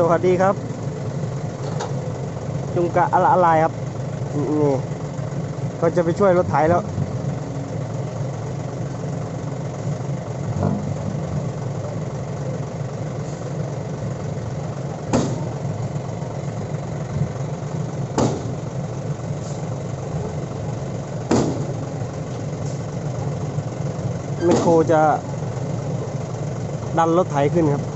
สวัสดีครับ จุงกะอะไรอะไรครับ นี่ก็จะไปช่วยรถไถแล้วแมโครจะดันรถไถขึ้นครับ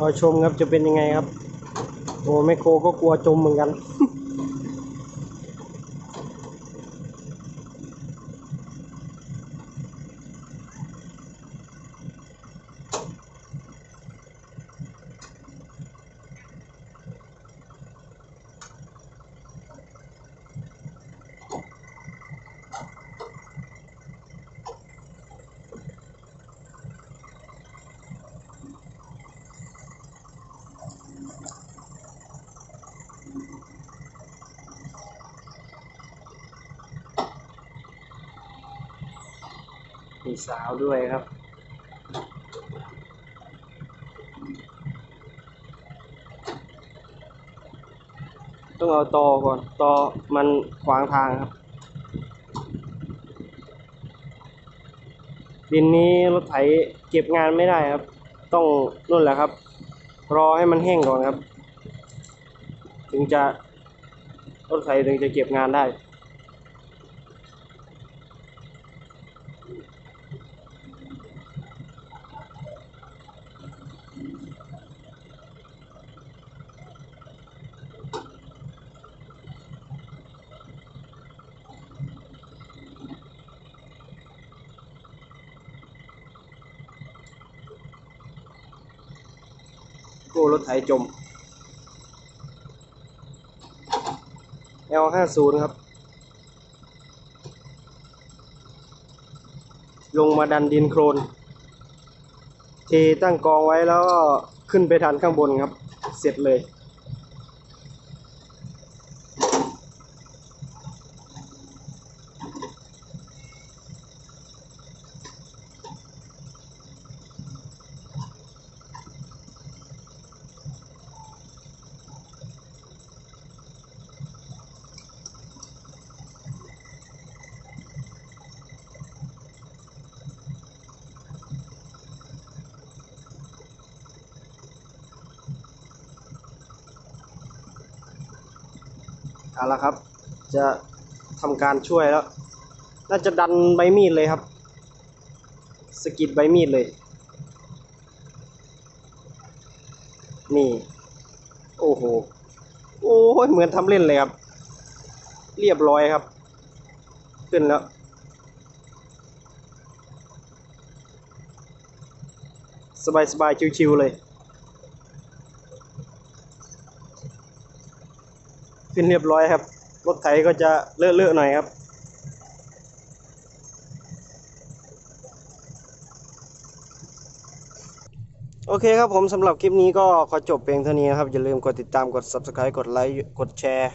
รอชมครับจะเป็นยังไงครับโอ้แมคโครก็กลัวจมเหมือนกัน มีสาวด้วยครับ ต้องเอาตอก่อนตอมันขวางทางครับ ดินนี้รถไถเก็บงานไม่ได้ครับ ต้องนู่นแหละครับ รอให้มันแห้งก่อนครับ ถึงจะรถไถถึงจะเก็บงานไดู้้รถไถจม L50 ครับ ลงมาดันดินโครนเทตั้งกองไว้แล้วก็ขึ้นไปทันข้างบนครับ เสร็จเลย เอาละครับ จะทำการช่วยแล้ว น่าจะดันใบมีดเลยครับ สกิดใบมีดเลย นี่ โอ้โห โอ้ยเหมือนทำเล่นเลยครับ เรียบร้อยครับ ขึ้นแล้วสบายๆชิวๆเลย ขึ้นเรียบร้อยครับ รถไถก็จะเลอะๆหน่อยครับ โอเคครับผมสำหรับคลิปนี้ก็ขอจบเพียงเท่านี้นะครับ อย่าลืมกดติดตามกด subscribe กดไลค์กดแชร์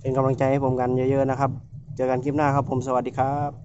เป็นกำลังใจให้ผมกันเยอะๆนะครับ เจอกันคลิปหน้าครับผมสวัสดีครับ